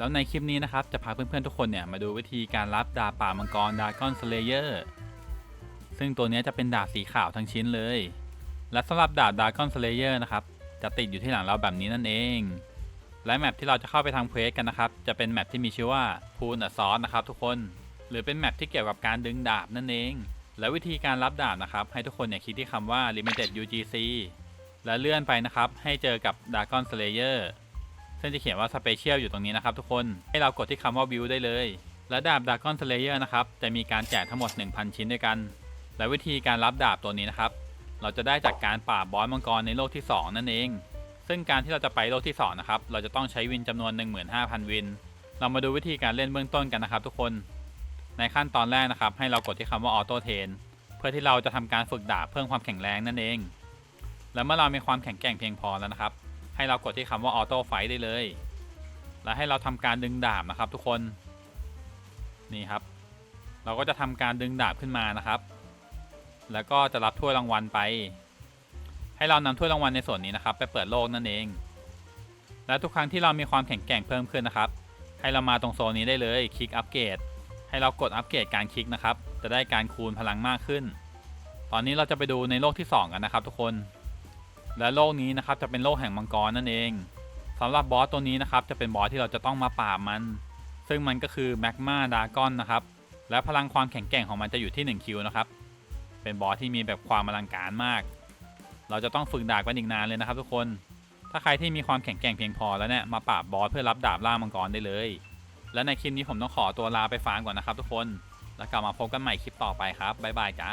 แล้วในคลิปนี้นะครับจะพาเพื่อนๆทุกคนเนี่ยมาดูวิธีการรับดาบป่ามังกรดากอนสเลเยอร์ซึ่งตัวนี้จะเป็นดาบสีขาวทั้งชิ้นเลย และสำหรับดาบดากอนสเลเยอร์นะครับจะติดอยู่ที่หลังเราแบบนี้นั่นเอง และแมปที่เราจะเข้าไปทำเควสกันนะครับ จะเป็นแมปที่มีชื่อว่าพูนอซอสนะครับทุกคน หรือเป็นแมปที่เกี่ยวกับการดึงดาบนั่นเอง และวิธีการรับดาบนะครับ ให้ทุกคนเนี่ยคลิกที่คำว่า limited UGC และเลื่อนไปนะครับ ให้เจอกับ Dragon Slayer ซึ่งจะเขียนว่า Special อยู่ตรงนี้นะครับทุกคน ให้เรากดที่คำว่า View ได้เลย และดาบ Dragon Slayer นะครับ จะมีการแจกทั้งหมด 1,000 ชิ้นด้วยกัน และวิธีการรับดาบตัวนี้นะครับ เราจะได้จากการปราบบอสมังกรในโลกที่ 2 นั่นเอง ซึ่งการที่เราจะไปโลกที่2นะครับ เราจะต้องใช้วินจำนวน 15,000 วิน เรามาดูวิธีการเล่นเบื้องต้นกันนะครับ ทุกคน ในขั้นตอนแรกนะครับ ให้เรากดที่คำว่าออโต้เทนเพื่อที่เราจะทำการฝึกดาบเพิ่มความแข็งแรงนั่นเอง แล้วเมื่อเรามีความแข็งแกร่งเพียงพอแล้วนะครับ ให้เรากดที่คำว่าออโต้ไฟได้เลย และให้เราทำการดึงดาบนะครับทุกคน นี่ครับ เราก็จะทำการดึงดาบขึ้นมานะครับ แล้วก็จะรับถ้วยรางวัลไป ให้เรานำถ้วยรางวัลในส่วนนี้นะครับ ไปเปิดโลกนั่นเอง และทุกครั้งที่เรามีความแข็งแกร่งเพิ่มขึ้นนะครับ ให้เรามาตรงโซนนี้ได้เลยคลิกอัปเกรดให้เรากดอัปเกรดการคลิกนะครับ จะได้การคูณพลังมากขึ้น ตอนนี้เราจะไปดูในโลกที่ 2 กันนะครับทุกคน และโลกนี้นะครับจะเป็นโลกแห่งมังกรนั่นเองสำหรับบอสตัวนี้นะครับจะเป็นบอสที่เราจะต้องมาปราบมัน ซึ่งมันก็คือแมกมาดากอนนะครับและพลังความแข็งแกร่งของมันจะอยู่ที่1คิวนะครับเป็นบอสที่มีแบบความอลังการมาก เราจะต้องฝึกดาบกันอีกนานเลยนะครับ ทุกคน ถ้าใครที่มีความแข็งแกร่งเพียงพอแล้วเนี่ยมาปราบบอสเพื่อรับดาบล่ามังกรได้เลย และในคลิปนี้ผมต้องขอตัวลาไปฟาร์มก่อนนะครับ ทุกคน แล้วกลับมาพบกันใหม่คลิปต่อไปครับบ๊ายบายจ้า